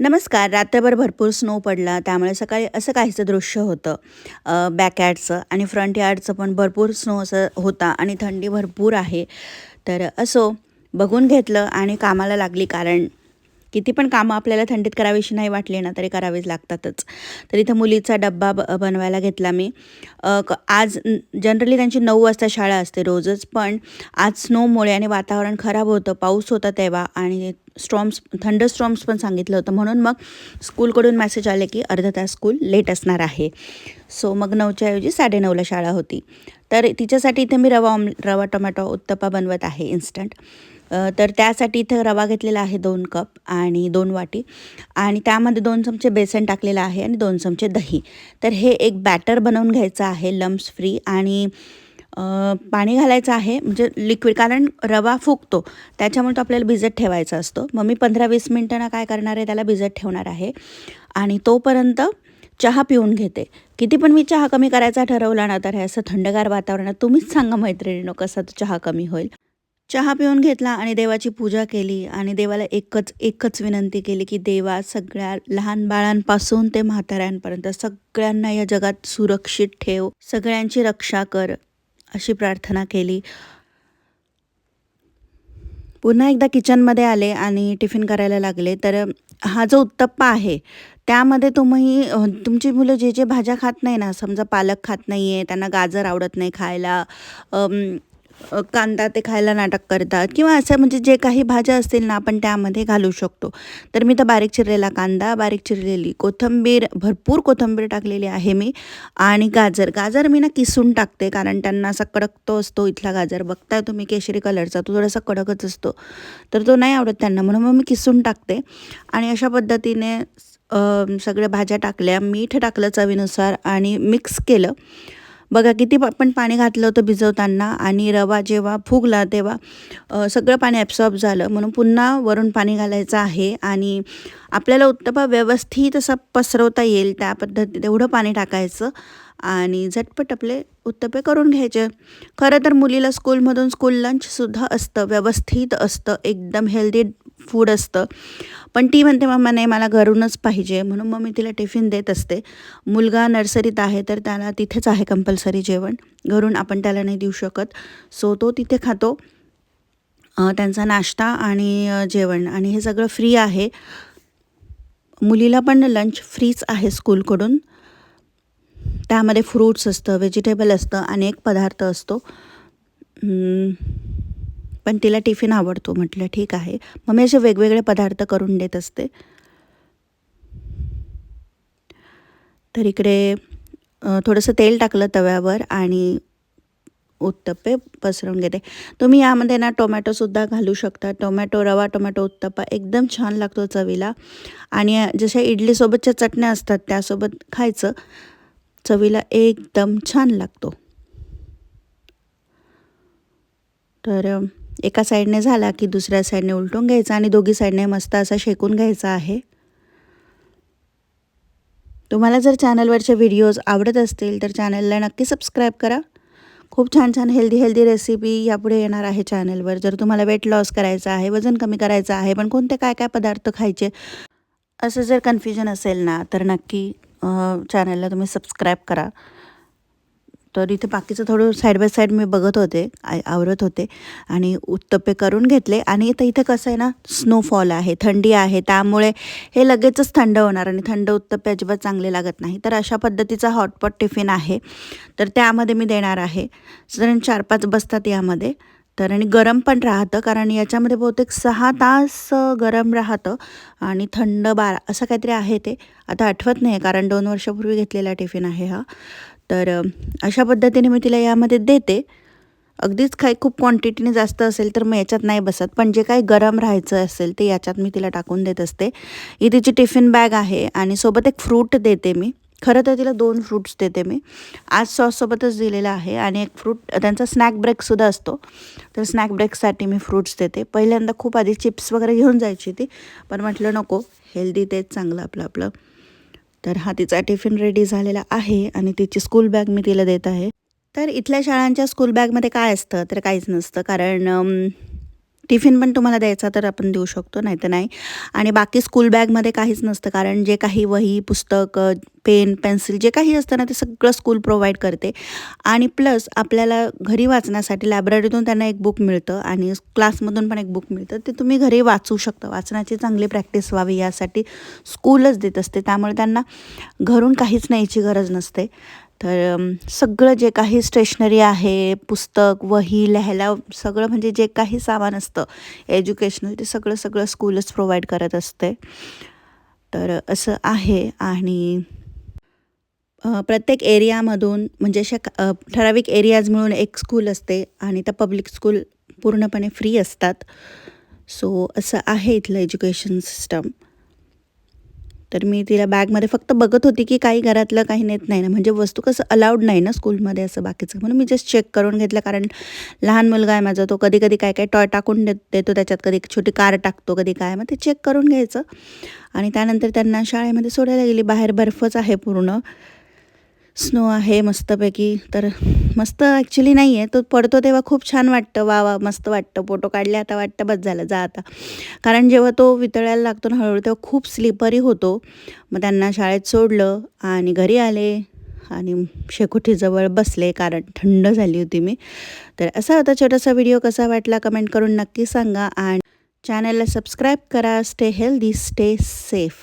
नमस्कार. रात्रभर भरपूर स्नो पडला. त्यामुळे सकाळी असं काहीचं दृश्य होतं. बॅकयार्डचं आणि फ्रंट यार्डचं पण भरपूर स्नो असं होता आणि थंडी भरपूर आहे. तर असो बघून घेतलं आणि कामाला लागली कारण किती पण कामं आपल्याला थंडीत करावीशी नाही वाटली ना तरी करावीच लागतातच. तर इथं मुलीचा डब्बा ब बनवायला घेतला मी. क आज जनरली त्यांची नऊ वाजता शाळा असते रोजच पण आज स्नोमुळे आणि वातावरण खराब होतं पाऊस होता तेव्हा आणि स्ट्रॉम्स थंडर स्ट्रॉम्स पण सांगितलं होतं. म्हणून मग स्कूलकडून मेसेज आले की अर्धा तास स्कूल लेट असणार आहे. सो मग नऊच्या ऐवजी साडेनऊला शाळा होती. तर तिच्यासाठी इथे मी रवा ऑम रवा टोमॅटो उत्तप्पा बनवत आहे इन्स्टंट. तर त्यासाठी इथं रवा घेतलेला आहे दोन कप आणि दोन वाटी. आणि त्यामध्ये दोन चमचे बेसन टाकलेलं आहे आणि दोन चमचे दही. तर हे एक बॅटर बनवून घ्यायचं आहे लम्स फ्री आणि पाणी घालायचं आहे म्हणजे लिक्विड कारण रवा फुगतो त्याच्यामुळे तो आपल्याला भिजत ठेवायचा असतो. मग मी पंधरा वीस मिनटांना काय करणार आहे त्याला भिजत ठेवणार आहे. आणि तोपर्यंत चहा पिऊन घेते. किती पण मी चहा कमी करायचा ठरवला ना तर हे असं थंडगार वातावरणात तुम्हीच सांगा मैत्रिणीनो कसा तो चहा कमी होईल. चहा पिऊन घेतला आणि देवाची पूजा केली आणि देवाला एकच एकच विनंती केली की देवा सगळ्या लहान बाळांपासून ते म्हाताऱ्यांपर्यंत सगळ्यांना या जगात सुरक्षित ठेव सगळ्यांची रक्षा कर अशी प्रार्थना केली. पुन्हा एकदा किचनमध्ये आले आणि टिफिन करायला लागले. तर हा जो उत्तप्पा आहे त्यामध्ये तुम्ही तुमची मुलं जे जे भाज्या खात नाही ना समजा पालक खात नाही आहे त्यांना गाजर आवडत नाही खायला कांदा ते खायला नाटक करतात किंवा असं म्हणजे जे काही भाज्या असतील ना आपण त्यामध्ये घालू शकतो. तर मी तर बारीक चिरलेला कांदा बारीक चिरलेली कोथिंबीर भरपूर कोथिंबीर टाकलेली आहे मी आणि गाजर. गाजर मी ना किसून टाकते कारण त्यांना असा कडक तो असतो इथला गाजर. बघताय तुम्ही केशरी कलरचा तो थोडासा कडकच असतो. तर तो नाही आवडत त्यांना म्हणून मग मी किसून टाकते. आणि अशा पद्धतीने सगळ्या भाज्या टाकल्या मीठ टाकलं चवीनुसार आणि मिक्स केलं. बघा किती प- आपण पाणी घातलं होतं भिजवताना आणि रवा जेव्हा फुगला तेव्हा सगळं पाणी ॲब्सॉर्ब झालं. म्हणून पुन्हा वरून पाणी घालायचं आहे आणि आपल्याला उत्तपा व्यवस्थित असा पसरवता येईल त्या पद्धतीत एवढं पाणी टाकायचं आणि झटपट आपले उत्तपे करून घ्यायचे. खरं तर मुलीला स्कूलमधून स्कूल लंचसुद्धा असतं व्यवस्थित असतं एकदम हेल्दी फूड असतं. पण ती म्हणते मम्मा नाही मला घरूनच पाहिजे. म्हणून मग मी तिला टिफिन देत असते. मुलगा नर्सरीत आहे तर त्याला तिथेच आहे कंपल्सरी जेवण. घरून आपण त्याला नाही देऊ शकत. सो तो तिथे खातो. त्यांचा नाश्ता आणि जेवण. आणि हे सगळं फ्री आहे. मुलीला पण लंच फ्रीच आहे स्कूलकडून त्यामध्ये फ्रूट्स असतं व्हेजिटेबल असतं अनेक पदार्थ असतो. पण तिला टिफिन आवडतो म्हटलं ठीक आहे. मग मी असे वेगवेगळे पदार्थ करून देत असते. तर इकडे थोडंसं तेल टाकलं तव्यावर आणि उत्तप्पे पसरवून घेते. तुम्ही यामध्ये ना टोमॅटोसुद्धा घालू शकता. टोमॅटो रवा टोमॅटो उत्तप्पा एकदम छान लागतो चवीला. आणि जशा इडलीसोबतच्या चटण्या असतात त्यासोबत खायचं चवीला एकदम छान लागतो. तर एका साईडने झाला की दुसऱ्या साईडने उलटून घ्यायचा आणि दोघी साईडने मस्त असा शेकून घ्यायचा आहे. तुम्हाला जर चॅनलवरचे व्हिडिओज आवडत असतील तर चॅनलला नक्की सबस्क्राईब करा. खूप छान छान हेल्दी हेल्दी रेसिपी यापुढे येणार आहे चॅनलवर. जर तुम्हाला वेट लॉस करायचं आहे वजन कमी करायचं आहे पण कोणते काय काय पदार्थ खायचे असं जर कन्फ्युजन असेल ना तर नक्की चॅनलला तुम्ही सबस्क्राईब करा. तर इथे बाकीचं थोडं साईड बाय साईड मी बघत होते आवरत होते आणि उत्तप्पे करून घेतले. आणि इथं इथे कसं आहे ना स्नोफॉल आहे थंडी आहे. त्यामुळे हे लगेचच थंड होणार आणि थंड उत्तप्पे अजिबात चांगले लागत नाही. तर अशा पद्धतीचा हॉटपॉट टिफिन आहे. तर त्यामध्ये मी देणार आहे. साधारण चार पाच बसतात यामध्ये तर आणि गरम पण राहतं कारण याच्यामध्ये बहुतेक सहा तास गरम राहतं आणि थंड बारा असं काहीतरी आहे ते. आता आठवत नाही कारण दोन वर्षापूर्वी घेतलेला टिफिन आहे हा. तर अशा पद्धतीने मी तिला यामध्ये देते. अगदीच काही खूप क्वांटिटीने जास्त असेल तर मग याच्यात नाही बसत. पण जे काही गरम राहायचं असेल ते याच्यात मी तिला टाकून देत असते. ही तिची टिफिन बॅग आहे आणि सोबत एक फ्रूट देते मी. खरं तर तिला दोन फ्रूट्स देते मी. आज सॉससोबतच दिलेला आहे आणि एक फ्रूट त्यांचा स्नॅक ब्रेकसुद्धा असतो. तर स्नॅक ब्रेकसाठी मी फ्रूट्स देते. पहिल्यांदा खूप आधी चिप्स वगैरे घेऊन जायची ती पण म्हटलं नको हेल्दी तेच चांगलं आपलं आपलं. तर हा तिचा टिफिन रेडी झालेला आहे आणि तिची स्कूल बॅग मी तिला देत आहे. तर इथल्या शाळांच्या स्कूल बॅगमध्ये काय असतं तर काहीच नसतं. कारण टिफिन पण तुम्हाला द्यायचा तर आपण देऊ शकतो नाही तर नाही. आणि बाकी स्कूल बॅगमध्ये काहीच नसतं कारण जे काही वही पुस्तक पेन पेन्सिल जे काही असतं ना ते सगळं स्कूल प्रोव्हाइड करते. आणि प्लस आपल्याला घरी वाचण्यासाठी लायब्ररीतून त्यांना एक बुक मिळतं आणि क्लासमधून पण एक बुक मिळतं. ते तुम्ही घरी वाचू शकता. वाचनाची चांगली प्रॅक्टिस व्हावी यासाठी स्कूलच देत असते. त्यामुळे त्यांना घरून काहीच न्यायची गरज नसते. तर सगळं जे काही स्टेशनरी आहे पुस्तक वही लिहायला सगळं म्हणजे जे काही सामान असतं एज्युकेशनल ते सगळं सगळं स्कूलच प्रोव्हाइड करत असते. तर असं आहे आणि प्रत्येक एरियामधून म्हणजे अशा ठराविक एरियाज मिळून एक स्कूल असते आणि त्या पब्लिक स्कूल पूर्णपणे फ्री असतात. सो असं आहे इथलं एज्युकेशन सिस्टम तर मी तिला बॅगमध्ये फक्त बघत होती की काही घरातलं काही नेत नाही ना. म्हणजे वस्तू कसं अलाउड नाही ना स्कूलमध्ये असं बाकीचं. म्हणून मी जस्ट चेक करून घेतलं कारण लहान मुलगा आहे माझा तो कधी कधी काय काय टॉय टाकून देत देतो त्याच्यात कधी एक छोटी कार टाकतो कधी काय. मग ते चेक करून घ्यायचं. आणि त्यानंतर त्यांना शाळेमध्ये सोडायला गेली. बाहेर बर्फच आहे पूर्ण. स्नो आहे मस्तपैकी. तर मस्त ॲक्च्युली नाही आहे तो पडतो तेव्हा खूप छान वाटतं. वा वा मस्त वाटतं. फोटो काढले आता वाटतं बस झालं. जा आता. कारण जेव्हा तो वितळायला लागतो ना हळूहळू तेव्हा खूप स्लिपरी होतो. मग त्यांना शाळेत सोडलं आणि घरी आले आणि शेकोटीजवळ बसले. कारण थंड झाली होती मी. तर असा होता छोटासा व्हिडिओ कसा वाटला कमेंट करून नक्की सांगा. आणि चॅनलला सबस्क्राईब करा. Stay healthy stay safe